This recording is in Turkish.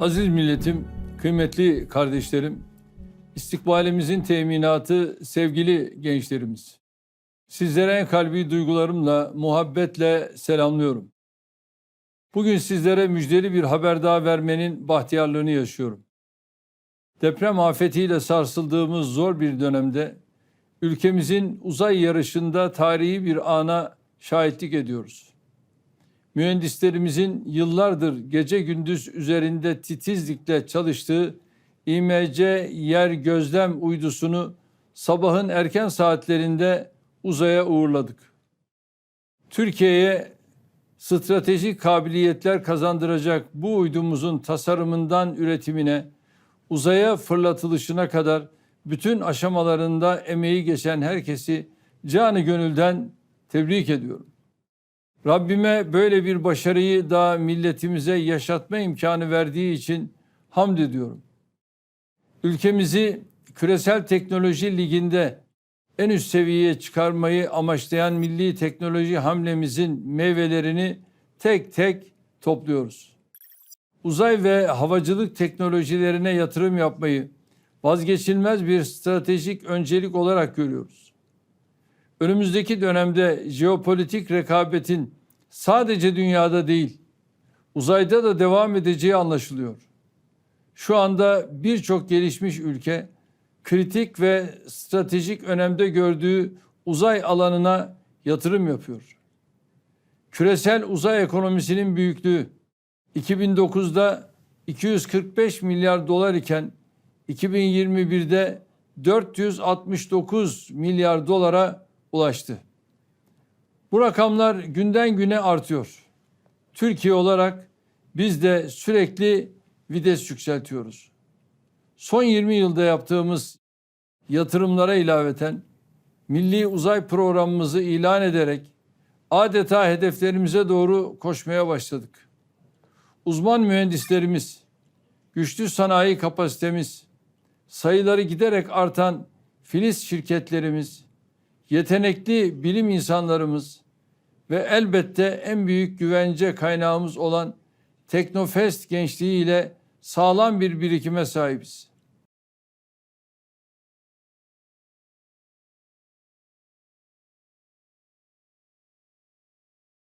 Aziz milletim, kıymetli kardeşlerim, istikbalimizin teminatı sevgili gençlerimiz. Sizlere en kalbi duygularımla, muhabbetle selamlıyorum. Bugün sizlere müjdeli bir haber daha vermenin bahtiyarlığını yaşıyorum. Deprem afetiyle sarsıldığımız zor bir dönemde ülkemizin uzay yarışında tarihi bir ana şahitlik ediyoruz. Mühendislerimizin yıllardır gece gündüz üzerinde titizlikle çalıştığı İMC yer gözlem uydusunu sabahın erken saatlerinde uzaya uğurladık. Türkiye'ye stratejik kabiliyetler kazandıracak bu uydumuzun tasarımından üretimine, uzaya fırlatılışına kadar bütün aşamalarında emeği geçen herkesi canı gönülden tebrik ediyorum. Rabbime böyle bir başarıyı da milletimize yaşatma imkanı verdiği için hamd ediyorum. Ülkemizi küresel teknoloji liginde en üst seviyeye çıkarmayı amaçlayan milli teknoloji hamlemizin meyvelerini tek tek topluyoruz. Uzay ve havacılık teknolojilerine yatırım yapmayı vazgeçilmez bir stratejik öncelik olarak görüyoruz. Önümüzdeki dönemde jeopolitik rekabetin sadece dünyada değil, uzayda da devam edeceği anlaşılıyor. Şu anda birçok gelişmiş ülke kritik ve stratejik önemde gördüğü uzay alanına yatırım yapıyor. Küresel uzay ekonomisinin büyüklüğü 2009'da 245 milyar dolar iken 2021'de 469 milyar dolara ulaştı. Bu rakamlar günden güne artıyor. Türkiye olarak biz de sürekli vites yükseltiyoruz. Son 20 yılda yaptığımız yatırımlara ilaveten milli uzay programımızı ilan ederek adeta hedeflerimize doğru koşmaya başladık. Uzman mühendislerimiz, güçlü sanayi kapasitemiz, sayıları giderek artan filiz şirketlerimiz, yetenekli bilim insanlarımız ve elbette en büyük güvence kaynağımız olan Teknofest gençliği ile sağlam bir birikime sahibiz.